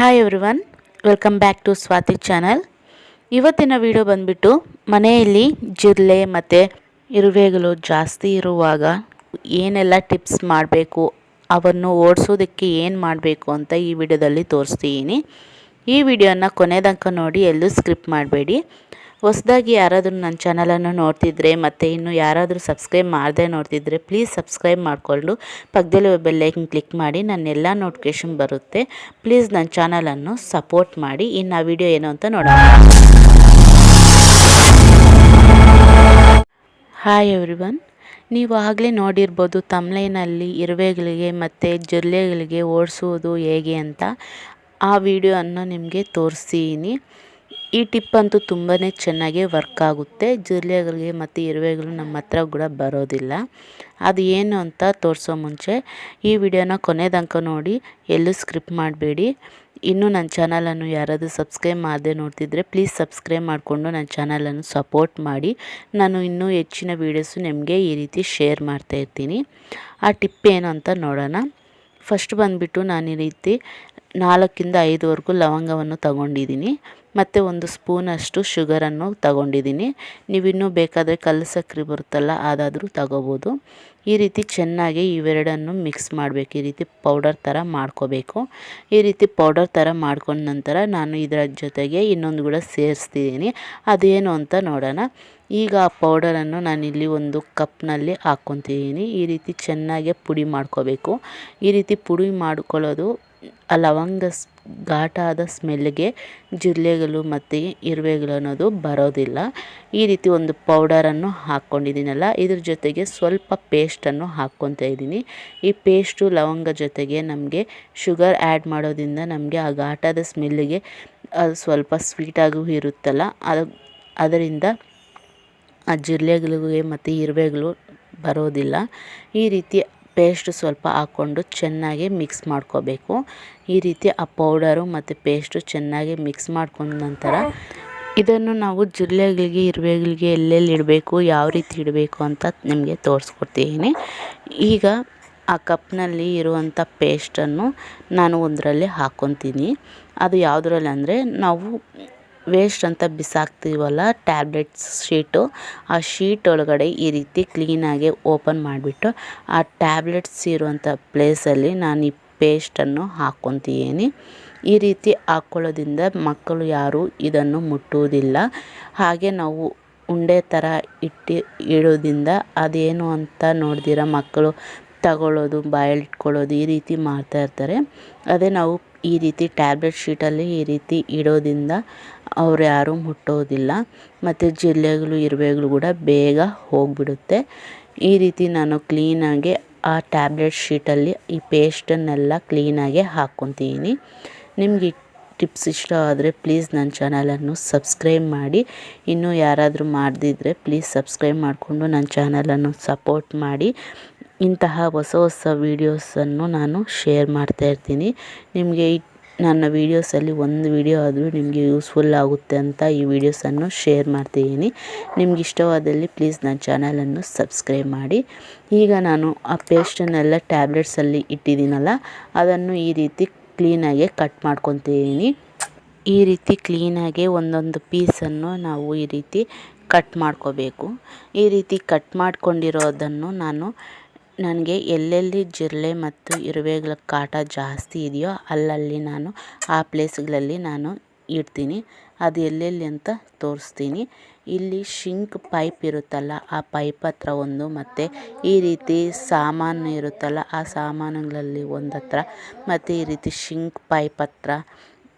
Hi everyone welcome back to Swathi channel ಇವತ್ತಿನ video ಬಂದ್ಬಿಟ್ಟು ಮನೆಯಲ್ಲಿ ಜಿರಳೆ ಮತ್ತು ಇರುವೆಗಳು ಜಾಸ್ತಿ ಇರುವಾಗ ಏನೆಲ್ಲ ಟಿಪ್ಸ್ ಮಾಡಬೇಕು, ಅವನ್ನು ಓಡಿಸೋದಕ್ಕೆ ಏನು ಮಾಡಬೇಕು ಅಂತ ಈ ವಿಡಿಯೋದಲ್ಲಿ ತೋರಿಸ್ತೀನಿ ಈ ವಿಡಿಯೋನ ಕೊನೆ ತನಕ ನೋಡಿ ಎಲ್ಲೂ ಸ್ಕ್ರಿಪ್ಟ್ ಮಾಡಬೇಡಿ. ಹೊಸದಾಗಿ ಯಾರಾದರೂ ನನ್ನ ಚಾನಲನ್ನು ನೋಡ್ತಿದ್ರೆ ಮತ್ತು ಇನ್ನು ಯಾರಾದರೂ ಸಬ್ಸ್ಕ್ರೈಬ್ ಮಾಡದೆ ನೋಡ್ತಿದ್ರೆ ಪ್ಲೀಸ್ ಸಬ್ಸ್ಕ್ರೈಬ್ ಮಾಡಿಕೊಂಡು ಪಕ್ಕದಲ್ಲಿ ಬೆಲ್ಲೈಕನ್ ಕ್ಲಿಕ್ ಮಾಡಿ ನನ್ನೆಲ್ಲ ನೋಟಿಫಿಕೇಷನ್ ಬರುತ್ತೆ. ಪ್ಲೀಸ್ ನನ್ನ ಚಾನಲನ್ನು ಸಪೋರ್ಟ್ ಮಾಡಿ. ಇನ್ನು ಆ ವಿಡಿಯೋ ಏನು ಅಂತ ನೋಡೋಣ. Hi everyone. ನೀವು ಆಗಲೇ ನೋಡಿರ್ಬೋದು ತಮ್ಲೈನಲ್ಲಿ ಇರುವೆಗಳಿಗೆ ಮತ್ತು ಜಿರಳೆಗಳಿಗೆ ಓಡಿಸೋದು ಹೇಗೆ ಅಂತ. ಆ ವಿಡಿಯೋವನ್ನು ನಿಮಗೆ ತೋರಿಸ್ತೀನಿ. ಈ ಟಿಪ್ ಅಂತೂ ತುಂಬಾ ಚೆನ್ನಾಗಿ ವರ್ಕ್ ಆಗುತ್ತೆ. ಜಿರಳೆಗಳಿಗೆ ಮತ್ತು ಇರುವೆಗಳು ನಮ್ಮ ಹತ್ರ ಕೂಡ ಬರೋದಿಲ್ಲ. ಅದು ಏನು ಅಂತ ತೋರಿಸೋ ಮುಂಚೆ ಈ ವಿಡಿಯೋನ ಕೊನೆ ತನಕ ನೋಡಿ, ಎಲ್ಲೂ ಸ್ಕ್ರಿಪ್ ಮಾಡಬೇಡಿ. ಇನ್ನೂ ನನ್ನ ಚಾನಲನ್ನು ಯಾರಾದರೂ ಸಬ್ಸ್ಕ್ರೈಬ್ ಮಾಡದೆ ನೋಡ್ತಿದ್ರೆ ಪ್ಲೀಸ್ ಸಬ್ಸ್ಕ್ರೈಬ್ ಮಾಡಿಕೊಂಡು ನನ್ನ ಚಾನಲನ್ನು ಸಪೋರ್ಟ್ ಮಾಡಿ. ನಾನು ಇನ್ನೂ ಹೆಚ್ಚಿನ ವೀಡಿಯೋಸು ನಿಮಗೆ ಈ ರೀತಿ ಶೇರ್ ಮಾಡ್ತಾ ಇರ್ತೀನಿ. ಆ ಟಿಪ್ ಏನು ಅಂತ ನೋಡೋಣ. ಫಸ್ಟ್ ಬಂದುಬಿಟ್ಟು ನಾನು ಈ ರೀತಿ ನಾಲ್ಕಿಂದ ಐದುವರೆಗೂ ಲವಂಗವನ್ನು ತಗೊಂಡಿದ್ದೀನಿ. ಮತ್ತು ಒಂದು ಸ್ಪೂನಷ್ಟು ಶುಗರನ್ನು ತಗೊಂಡಿದ್ದೀನಿ. ನೀವಿನ್ನೂ ಬೇಕಾದರೆ ಕಲ್ಲು ಸಕ್ಕರೆ ಬರುತ್ತಲ್ಲ, ಅದಾದರೂ ತಗೋಬೋದು. ಈ ರೀತಿ ಚೆನ್ನಾಗಿ ಇವೆರಡನ್ನು ಮಿಕ್ಸ್ ಮಾಡಬೇಕು. ಈ ರೀತಿ ಪೌಡರ್ ಥರ ಮಾಡ್ಕೋಬೇಕು. ಈ ರೀತಿ ಪೌಡರ್ ಥರ ಮಾಡ್ಕೊಂಡ ನಂತರ ನಾನು ಇದರ ಜೊತೆಗೆ ಇನ್ನೊಂದು ಕೂಡ ಸೇರಿಸ್ತಿದ್ದೀನಿ. ಅದೇನು ಅಂತ ನೋಡೋಣ. ಈಗ ಆ ಪೌಡರನ್ನು ನಾನಿಲ್ಲಿ ಒಂದು ಕಪ್ನಲ್ಲಿ ಹಾಕ್ಕೊತಿದ್ದೀನಿ. ಈ ರೀತಿ ಚೆನ್ನಾಗಿ ಪುಡಿ ಮಾಡ್ಕೋಬೇಕು. ಈ ರೀತಿ ಪುಡಿ ಮಾಡ್ಕೊಳ್ಳೋದು ಆ ಲವಂಗ ಘಾಟಾದ ಸ್ಮೆಲ್ಗೆ ಜಿರಳೆಗಳು ಮತ್ತು ಇರುವೆಗಳು ಅನ್ನೋದು ಬರೋದಿಲ್ಲ. ಈ ರೀತಿ ಒಂದು ಪೌಡರನ್ನು ಹಾಕ್ಕೊಂಡಿದ್ದೀನಲ್ಲ ಇದ್ರ ಜೊತೆಗೆ ಸ್ವಲ್ಪ ಪೇಸ್ಟನ್ನು ಹಾಕ್ಕೊತಾ ಇದ್ದೀನಿ. ಈ ಪೇಸ್ಟು ಲವಂಗ ಜೊತೆಗೆ ನಮಗೆ ಶುಗರ್ ಆ್ಯಡ್ ಮಾಡೋದ್ರಿಂದ ನಮಗೆ ಆ ಘಾಟಾದ ಸ್ಮೆಲ್ಲಿಗೆ ಅದು ಸ್ವಲ್ಪ ಸ್ವೀಟಾಗೂ ಇರುತ್ತಲ್ಲ, ಅದು ಅದರಿಂದ ಆ ಜಿರಳೆಗಳಿಗೆ ಮತ್ತು ಇರುವೆಗಳು ಬರೋದಿಲ್ಲ. ಈ ರೀತಿ ಪೇಸ್ಟ್ ಸ್ವಲ್ಪ ಹಾಕ್ಕೊಂಡು ಚೆನ್ನಾಗಿ ಮಿಕ್ಸ್ ಮಾಡ್ಕೋಬೇಕು. ಈ ರೀತಿ ಆ ಪೌಡರು ಮತ್ತು ಪೇಸ್ಟು ಚೆನ್ನಾಗಿ ಮಿಕ್ಸ್ ಮಾಡ್ಕೊಂಡ ನಂತರ ಇದನ್ನು ನಾವು ಜಿರಳೆಗಳಿಗೆ, ಇರುವೆಗಳಿಗೆ ಎಲ್ಲೆಲ್ಲಿ ಇಡಬೇಕು, ಯಾವ ರೀತಿ ಇಡಬೇಕು ಅಂತ ನಿಮಗೆ ತೋರಿಸ್ಕೊಡ್ತೀನಿ. ಈಗ ಆ ಕಪ್ನಲ್ಲಿ ಇರುವಂಥ ಪೇಸ್ಟನ್ನು ನಾನು ಒಂದರಲ್ಲಿ ಹಾಕ್ಕೊತೀನಿ. ಅದು ಯಾವುದ್ರಲ್ಲಿ ಅಂದರೆ ನಾವು ವೇಸ್ಟ್ ಅಂತ ಬಿಸಾಕ್ತೀವಲ್ಲ ಟ್ಯಾಬ್ಲೆಟ್ಸ್ ಶೀಟು ಆ ಶೀಟ್ ಒಳಗಡೆ ಈ ರೀತಿ ಕ್ಲೀನಾಗಿ ಓಪನ್ ಮಾಡಿಬಿಟ್ಟು ಆ ಟ್ಯಾಬ್ಲೆಟ್ಸ್ ಇರುವಂಥ ಪ್ಲೇಸಲ್ಲಿ ನಾನು ಈ ಪೇಸ್ಟನ್ನು ಹಾಕ್ಕೊತೀನಿ ಈ ರೀತಿ ಹಾಕ್ಕೊಳ್ಳೋದ್ರಿಂದ ಮಕ್ಕಳು ಯಾರೂ ಇದನ್ನು ಮುಟ್ಟುವುದಿಲ್ಲ. ಹಾಗೆ ನಾವು ಉಂಡೆ ಥರ ಇಟ್ಟು ಇಡೋದ್ರಿಂದ ಅದೇನು ಅಂತ ನೋಡಿದಿರ ಮಕ್ಕಳು ತಗೊಳ್ಳೋದು, ಬಾಯಲ್ಲಿಟ್ಕೊಳ್ಳೋದು ಈ ರೀತಿ ಮಾಡ್ತಾಯಿರ್ತಾರೆ ಅದೇ ನಾವು ಈ ರೀತಿ ಟ್ಯಾಬ್ಲೆಟ್ ಶೀಟಲ್ಲಿ ಈ ರೀತಿ ಇಡೋದ್ರಿಂದ ಅವ್ರು ಯಾರೂ ಮುಟ್ಟೋದಿಲ್ಲ. ಮತ್ತು ಜಿರಳೆಗಳು ಇರುವೆಗಳು ಕೂಡ ಬೇಗ ಹೋಗಿಬಿಡುತ್ತೆ. ಈ ರೀತಿ ನಾನು ಕ್ಲೀನಾಗಿ ಆ ಟ್ಯಾಬ್ಲೆಟ್ ಶೀಟಲ್ಲಿ ಈ ಪೇಸ್ಟನ್ನೆಲ್ಲ ಕ್ಲೀನಾಗೆ ಹಾಕ್ಕೊತೀನಿ. ನಿಮಗೆ ಟಿಪ್ಸ್ ಇಷ್ಟ ಆದರೆ ಪ್ಲೀಸ್ ನನ್ನ ಚಾನಲನ್ನು ಸಬ್ಸ್ಕ್ರೈಬ್ ಮಾಡಿ. ಇನ್ನೂ ಯಾರಾದರೂ ಮಾಡದಿದ್ದರೆ ಪ್ಲೀಸ್ ಸಬ್ಸ್ಕ್ರೈಬ್ ಮಾಡಿಕೊಂಡು ನನ್ನ ಚಾನಲನ್ನು ಸಪೋರ್ಟ್ ಮಾಡಿ. ಇಂತಹ ಹೊಸ ಹೊಸ ವೀಡಿಯೋಸನ್ನು ನಾನು ಶೇರ್ ಮಾಡ್ತಾಯಿರ್ತೀನಿ ನಿಮಗೆ ಈ ನನ್ನ ವೀಡಿಯೋಸಲ್ಲಿ ಒಂದು ವೀಡಿಯೋ ಆದರೂ ನಿಮಗೆ ಯೂಸ್ಫುಲ್ ಆಗುತ್ತೆ ಅಂತ ಈ ವೀಡಿಯೋಸನ್ನು ಶೇರ್ ಮಾಡ್ತಿದ್ದೀನಿ. ನಿಮ್ಗೆ ಇಷ್ಟವಾದಲ್ಲಿ ಪ್ಲೀಸ್ ನನ್ನ ಚಾನಲನ್ನು ಸಬ್ಸ್ಕ್ರೈಬ್ ಮಾಡಿ. ಈಗ ನಾನು ಆ ಪೇಸ್ಟನ್ನೆಲ್ಲ ಟ್ಯಾಬ್ಲೆಟ್ಸಲ್ಲಿ ಇಟ್ಟಿದ್ದೀನಲ್ಲ, ಅದನ್ನು ಈ ರೀತಿ ಕ್ಲೀನಾಗೆ ಕಟ್ ಮಾಡ್ಕೊತಿದ್ದೀನಿ. ಈ ರೀತಿ ಕ್ಲೀನಾಗೆ ಒಂದೊಂದು ಪೀಸನ್ನು ನಾವು ಈ ರೀತಿ ಕಟ್ ಮಾಡ್ಕೋಬೇಕು. ಈ ರೀತಿ ಕಟ್ ಮಾಡ್ಕೊಂಡಿರೋದನ್ನು ನಾನು ನನಗೆ ಎಲ್ಲೆಲ್ಲಿ ಜಿರಳೆ ಮತ್ತು ಇರುವೆಗಳ ಕಾಟ ಜಾಸ್ತಿ ಇದೆಯೋ ಅಲ್ಲಲ್ಲಿ ನಾನು, ಆ ಪ್ಲೇಸ್ಗಳಲ್ಲಿ ನಾನು ಇಡ್ತೀನಿ. ಅದು ಎಲ್ಲೆಲ್ಲಿ ಅಂತ ತೋರಿಸ್ತೀನಿ. ಇಲ್ಲಿ ಶಿಂಕ್ ಪೈಪ್ ಇರುತ್ತಲ್ಲ, ಆ ಪೈಪ್ ಹತ್ರ ಒಂದು ಮತ್ತು ಈ ರೀತಿ ಸಾಮಾನು ಇರುತ್ತಲ್ಲ, ಆ ಸಾಮಾನುಗಳಲ್ಲಿ ಒಂದು ಹತ್ರ ಮತ್ತು ಈ ರೀತಿ ಶಿಂಕ್ ಪೈಪ್ ಹತ್ರ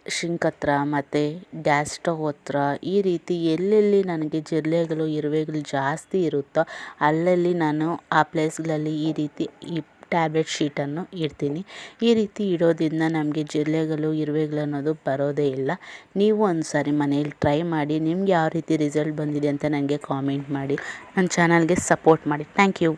ಶಿಂಕ್ ಹತ್ರ ಮತ್ತು ಗ್ಯಾಸ್ ಸ್ಟವ್ ಹತ್ರ ಈ ರೀತಿ ಎಲ್ಲೆಲ್ಲಿ ನನಗೆ ಜಿರಳೆಗಳು ಇರುವೆಗಳು ಜಾಸ್ತಿ ಇರುತ್ತೋ ಅಲ್ಲಲ್ಲಿ ನಾನು ಆ ಪ್ಲೇಸ್ಗಳಲ್ಲಿ ಈ ರೀತಿ ಈ ಟ್ಯಾಬ್ಲೆಟ್ ಶೀಟನ್ನು ಇಡ್ತೀನಿ. ಈ ರೀತಿ ಇಡೋದ್ರಿಂದ ನಮಗೆ ಜಿರಳೆಗಳು ಇರುವೆಗಳು ಅನ್ನೋದು ಬರೋದೇ ಇಲ್ಲ. ನೀವು ಒಂದು ಸಾರಿ ಮನೇಲಿ ಟ್ರೈ ಮಾಡಿ, ನಿಮ್ಗೆ ಯಾವ ರೀತಿ ರಿಸಲ್ಟ್ ಬಂದಿದೆ ಅಂತ ನನಗೆ ಕಾಮೆಂಟ್ ಮಾಡಿ. ನನ್ನ ಚಾನಲ್ಗೆ ಸಪೋರ್ಟ್ ಮಾಡಿ. Thank you.